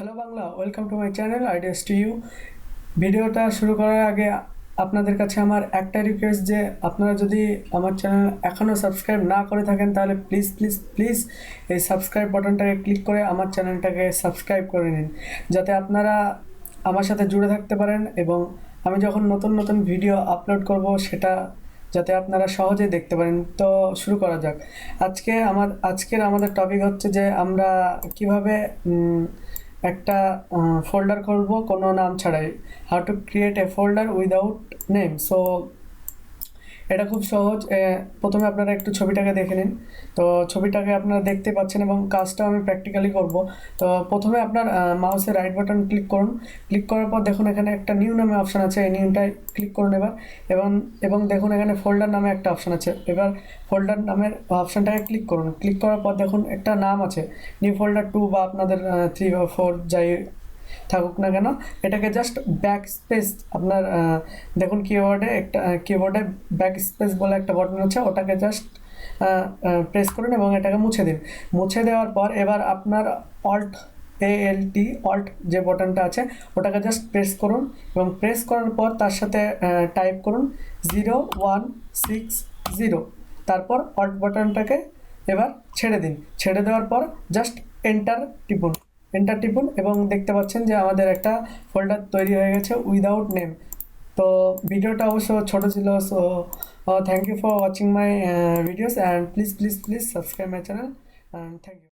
Hello Bangla welcome to my channel ideas to you ভিডিওটা শুরু করার আগে আপনাদের কাছে আমার একটা রিকোয়েস্ট যে আপনারা যদি আমার চ্যানেল এখনও সাবস্ক্রাইব না করে থাকেন, তাহলে প্লিজ প্লিজ প্লিজ এই সাবস্ক্রাইব বাটনটাকে ক্লিক করে আমার চ্যানেলটাকে সাবস্ক্রাইব করে নিন। যাতে আপনারা আমার সাথে জুড়ে থাকতে পারেন এবং আমি যখন নতুন নতুন ভিডিও আপলোড করব, সেটা যাতে আপনারা সহজে দেখতে পারেন। তো শুরু করা যাক। আজকে আমার, আজকের আমাদের টপিক হচ্ছে যে আমরা কীভাবে একটা ফোল্ডার করব কোনো নাম ছাড়াই। How to create a folder without name so এটা খুব সহজ প্রথমে আপনারা একটু ছবিটাকে দেখে নিন। তো ছবিটাকে আপনারা দেখতে পাচ্ছেন এবং কাজটা আমি প্র্যাকটিক্যালি করব। তো প্রথমে আপনার মাউসের রাইট বাটন ক্লিক করুন। ক্লিক করার পর দেখুন এখানে একটা নিউ নামে অপশন আছে, এই নিউটাই ক্লিক করুন এবার। এবং এবং দেখুন এখানে ফোল্ডার নামে একটা অপশন আছে। এবার ফোল্ডার নামের অপশনটাকে ক্লিক করুন। ক্লিক করার পর দেখুন একটা নাম আছে। নিউ ফোল্ডার টু বা আপনাদের থ্রি বা ফোর যাই থাকুক না কেন, এটাকে জাস্ট ব্যাক স্পেস আপনার দেখুন কিবোর্ডে একটা কিবোর্ডে ব্যাক স্পেস বলে একটা বটন আছে, ওটাকে জাস্ট প্রেস করুন এবং এটাকে মুছে দিন। মুছে দেওয়ার পর এবার আপনার অল্ট এ এল টি অল্ট যে বটনটা আছে, ওটাকে জাস্ট প্রেস করুন এবং প্রেস করার পর তার সাথে টাইপ করুন জিরো ওয়ান সিক্স জিরো তারপর অল্ট বটনটাকে এবার ছেড়ে দিন। ছেড়ে দেওয়ার পর জাস্ট এন্টার টিপুন। এন্টার টিপুন এবং দেখতে পাচ্ছেন যে আমাদের একটা ফোল্ডার তৈরি হয়ে গেছে উইদাউট নেম তো ভিডিওটা অবশ্য ছোট ছিল so thank you for watching my videos and please please please subscribe my channel and thank you